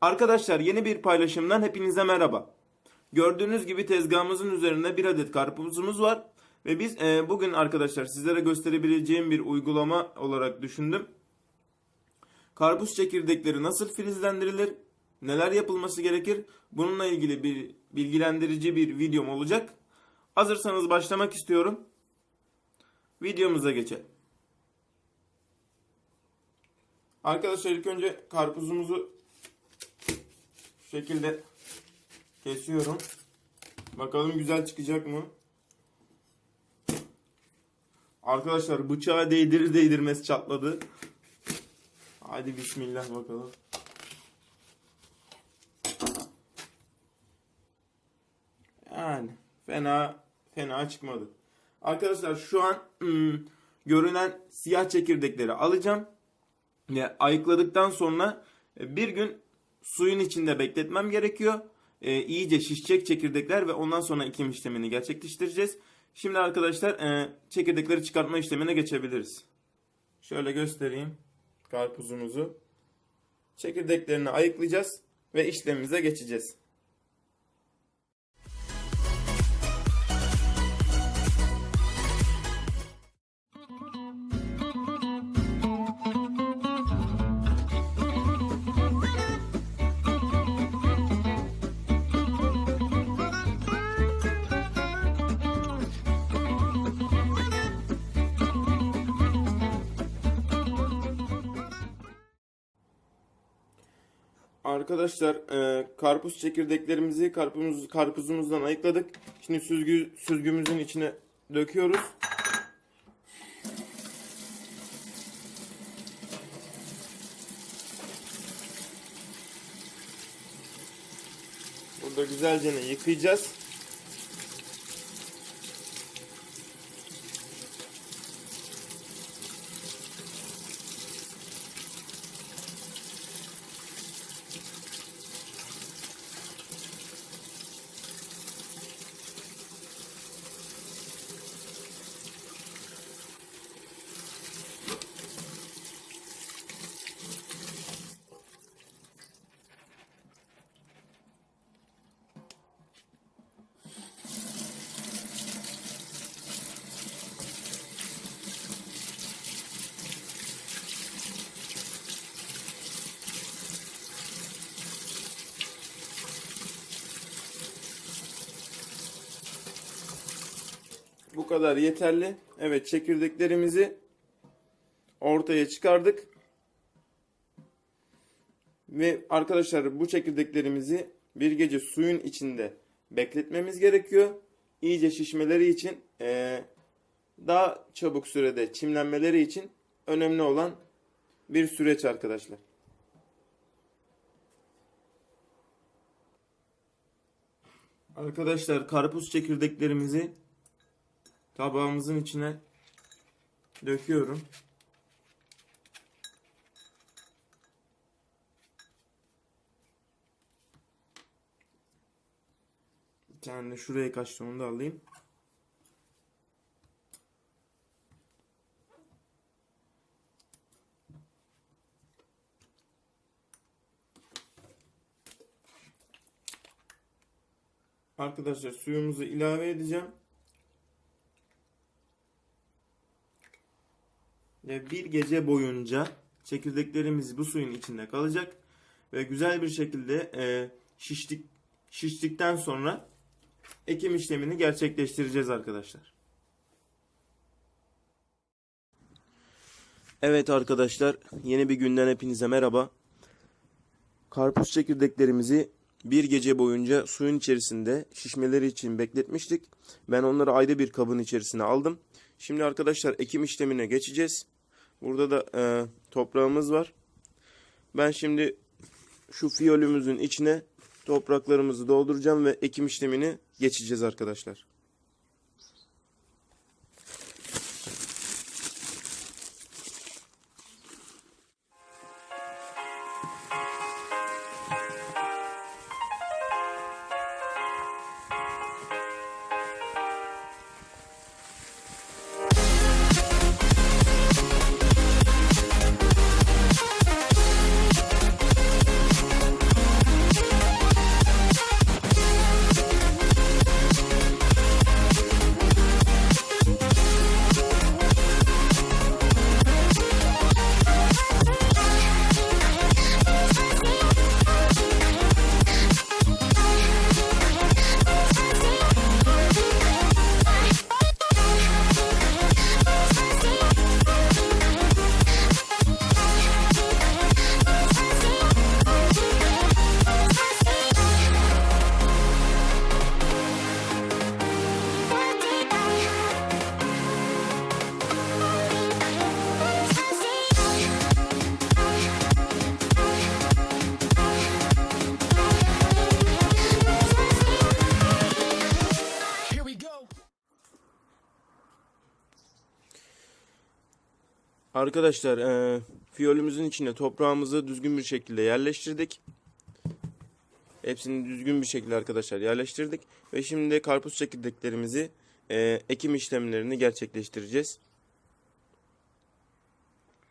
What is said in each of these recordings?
Arkadaşlar yeni bir paylaşımdan hepinize merhaba. Gördüğünüz gibi tezgahımızın üzerinde bir adet karpuzumuz var. Ve biz e, bugün arkadaşlar sizlere gösterebileceğim bir uygulama olarak düşündüm. Karpuz çekirdekleri nasıl filizlendirilir? Neler yapılması gerekir? Bununla ilgili bir bilgilendirici bir videom olacak. Hazırsanız başlamak istiyorum. Videomuza geçelim. Arkadaşlar ilk önce karpuzumuzu şekilde kesiyorum. Bakalım güzel çıkacak mı? Arkadaşlar bıçağı değdirir değdirmez çatladı. Hadi bismillah bakalım. Yani fena fena çıkmadı. Arkadaşlar şu an hmm, görünen siyah çekirdekleri alacağım. Ve ayıkladıktan sonra bir gün suyun içinde bekletmem gerekiyor. E, iyice şişecek çekirdekler ve ondan sonra ekim işlemini gerçekleştireceğiz. Şimdi arkadaşlar e, çekirdekleri çıkartma işlemine geçebiliriz. Şöyle göstereyim karpuzumuzu. Çekirdeklerini ayıklayacağız ve işlemimize geçeceğiz. Arkadaşlar e, karpuz çekirdeklerimizi karpuz, karpuzumuzdan ayıkladık. Şimdi süzgü, süzgümüzün içine döküyoruz. Burada güzelce yıkayacağız. Bu kadar yeterli. Evet çekirdeklerimizi ortaya çıkardık. Ve arkadaşlar bu çekirdeklerimizi bir gece suyun içinde bekletmemiz gerekiyor. İyice şişmeleri için eee, daha çabuk sürede çimlenmeleri için önemli olan bir süreç arkadaşlar. Arkadaşlar karpuz çekirdeklerimizi tabağımızın içine döküyorum. Bir tane de şuraya kaçtı onu da alayım. Arkadaşlar suyumuzu ilave edeceğim. Ve bir gece boyunca çekirdeklerimiz bu suyun içinde kalacak ve güzel bir şekilde e, şiştik şiştikten sonra ekim işlemini gerçekleştireceğiz arkadaşlar. Evet arkadaşlar yeni bir günden hepinize merhaba. Karpuz çekirdeklerimizi bir gece boyunca suyun içerisinde şişmeleri için bekletmiştik. Ben onları ayrı bir kabın içerisine aldım. Şimdi arkadaşlar ekim işlemine geçeceğiz. Burada da e, toprağımız var. Ben şimdi şu fiyolümüzün içine topraklarımızı dolduracağım ve ekim işlemini geçeceğiz arkadaşlar. Arkadaşlar eee fiyolümüzün içine toprağımızı düzgün bir şekilde yerleştirdik. Hepsini düzgün bir şekilde arkadaşlar yerleştirdik. Ve şimdi karpuz çekirdeklerimizi eee, ekim işlemlerini gerçekleştireceğiz.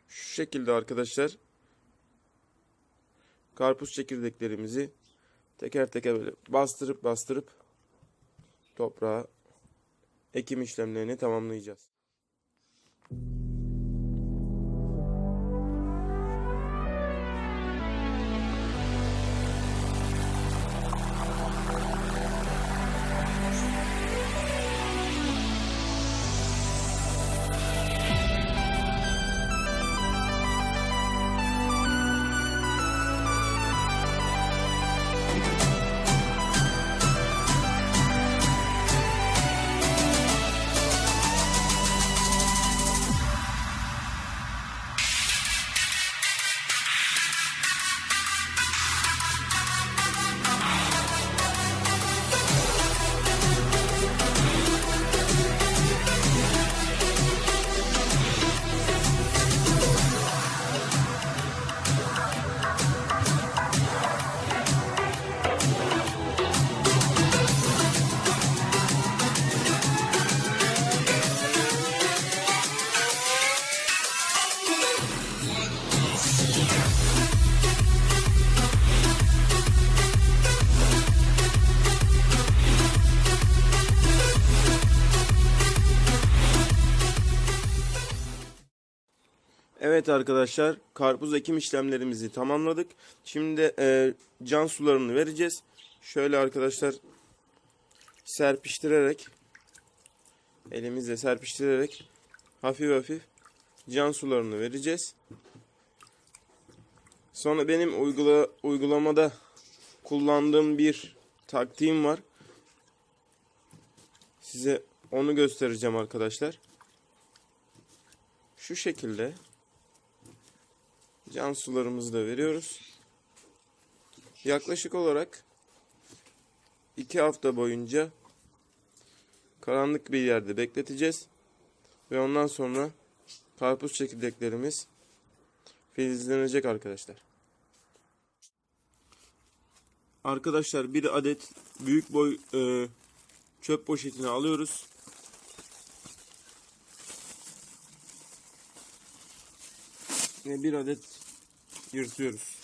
Şu şekilde arkadaşlar karpuz çekirdeklerimizi teker teker böyle bastırıp bastırıp toprağa ekim işlemlerini tamamlayacağız. Evet arkadaşlar karpuz ekim işlemlerimizi tamamladık. Şimdi e, can sularını vereceğiz. Şöyle arkadaşlar serpiştirerek elimizle serpiştirerek hafif hafif can sularını vereceğiz. Sonra benim uygula, uygulamada kullandığım bir taktiğim var. Size onu göstereceğim arkadaşlar. Şu şekilde can sularımızı da veriyoruz. Yaklaşık olarak 2 hafta boyunca karanlık bir yerde bekleteceğiz. Ve ondan sonra karpuz çekirdeklerimiz filizlenecek arkadaşlar. Arkadaşlar bir adet büyük boy e, çöp poşetini alıyoruz. Ve bir adet yırtıyoruz.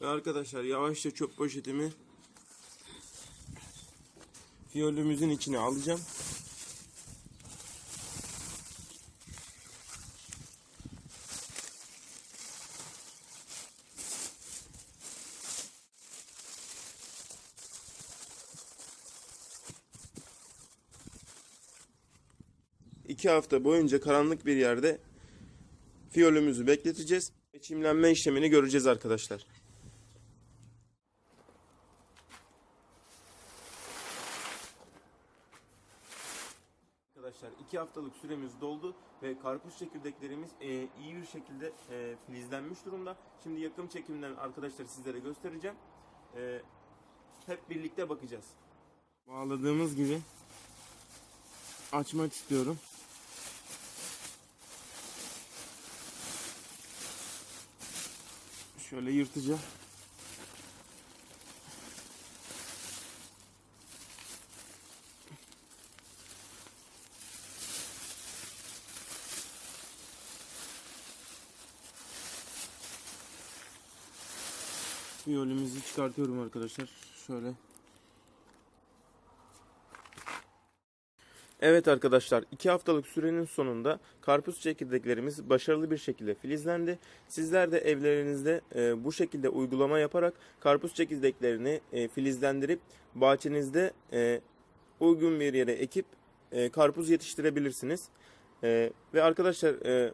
Ve arkadaşlar yavaşça çöp poşetimi fiyolümüzün içine alacağım. İki hafta boyunca karanlık bir yerde fiyolümüzü bekleteceğiz. ve Çimlenme işlemini göreceğiz arkadaşlar. Arkadaşlar iki haftalık süremiz doldu ve karpuz çekirdeklerimiz e, iyi bir şekilde e, filizlenmiş durumda. Şimdi yakın çekimden arkadaşlar sizlere göstereceğim. E, hep birlikte bakacağız. Bağladığımız gibi açmak istiyorum. Şöyle yırtacağım. Fiyolümüzü çıkartıyorum arkadaşlar. Şöyle. Evet arkadaşlar 2 haftalık sürenin sonunda karpuz çekirdeklerimiz başarılı bir şekilde filizlendi. Sizler de evlerinizde e, bu şekilde uygulama yaparak karpuz çekirdeklerini e, filizlendirip bahçenizde e, uygun bir yere ekip e, karpuz yetiştirebilirsiniz. E, ve arkadaşlar e,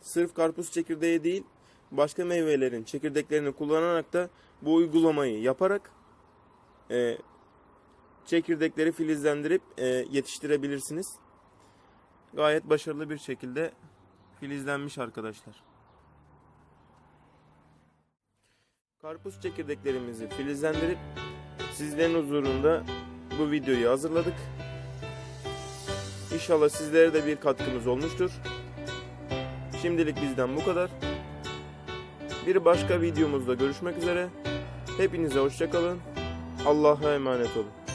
sırf karpuz çekirdeği değil başka meyvelerin çekirdeklerini kullanarak da bu uygulamayı yaparak e, çekirdekleri filizlendirip e, yetiştirebilirsiniz. Gayet başarılı bir şekilde filizlenmiş arkadaşlar. Karpuz çekirdeklerimizi filizlendirip sizlerin huzurunda bu videoyu hazırladık. İnşallah sizlere de bir katkımız olmuştur. Şimdilik bizden bu kadar. Bir başka videomuzda görüşmek üzere. Hepinize hoşçakalın. Allah'a emanet olun.